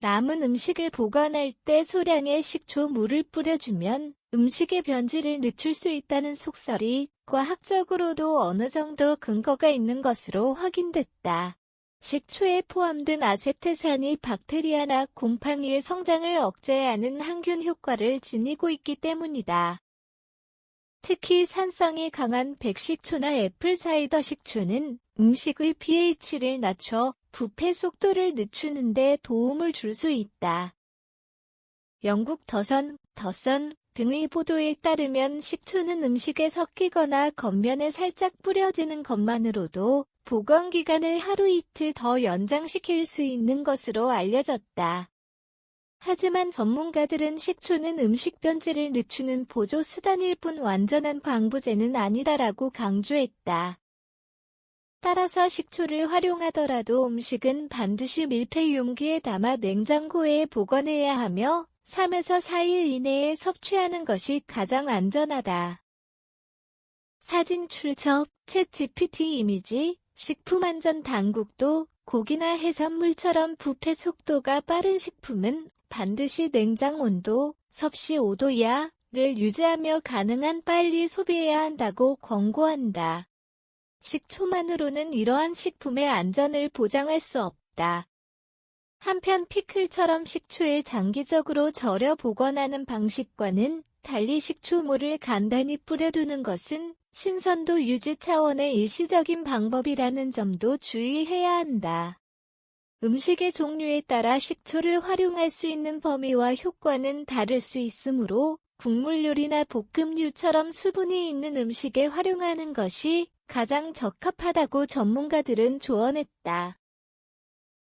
남은 음식을 보관할 때 소량의 식초 물을 뿌려주면 음식의 변질을 늦출 수 있다는 속설이 과학적으로도 어느 정도 근거가 있는 것으로 확인됐다. 식초에 포함된 아세트산이 박테리아나 곰팡이의 성장을 억제하는 항균 효과를 지니고 있기 때문이다. 특히 산성이 강한 백식초나 애플사이더 식초는 음식의 pH를 낮춰 부패 속도를 늦추는 데 도움을 줄 수 있다. 영국 더선, 더선 등의 보도에 따르면 식초는 음식에 섞이거나 겉면에 살짝 뿌려지는 것만으로도 보관 기간을 하루 이틀 더 연장시킬 수 있는 것으로 알려졌다. 하지만 전문가들은 식초는 음식 변질을 늦추는 보조 수단일 뿐 완전한 방부제는 아니다라고 강조했다. 따라서 식초를 활용하더라도 음식은 반드시 밀폐 용기에 담아 냉장고에 보관해야 하며 3에서 4일 이내에 섭취하는 것이 가장 안전하다. 사진 출처, 챗 GPT 이미지, 식품안전 당국도 고기나 해산물처럼 부패 속도가 빠른 식품은 반드시 냉장 온도 섭씨 5도 이하를 유지하며 가능한 빨리 소비해야 한다고 권고한다. 식초만으로는 이러한 식품의 안전을 보장할 수 없다. 한편 피클처럼 식초에 장기적으로 절여 보관하는 방식과는 달리 식초물을 간단히 뿌려두는 것은 신선도 유지 차원의 일시적인 방법이라는 점도 주의해야 한다. 음식의 종류에 따라 식초를 활용할 수 있는 범위와 효과는 다를 수 있으므로 국물 요리나 볶음류처럼 수분이 있는 음식에 활용하는 것이 가장 적합하다고 전문가들은 조언했다.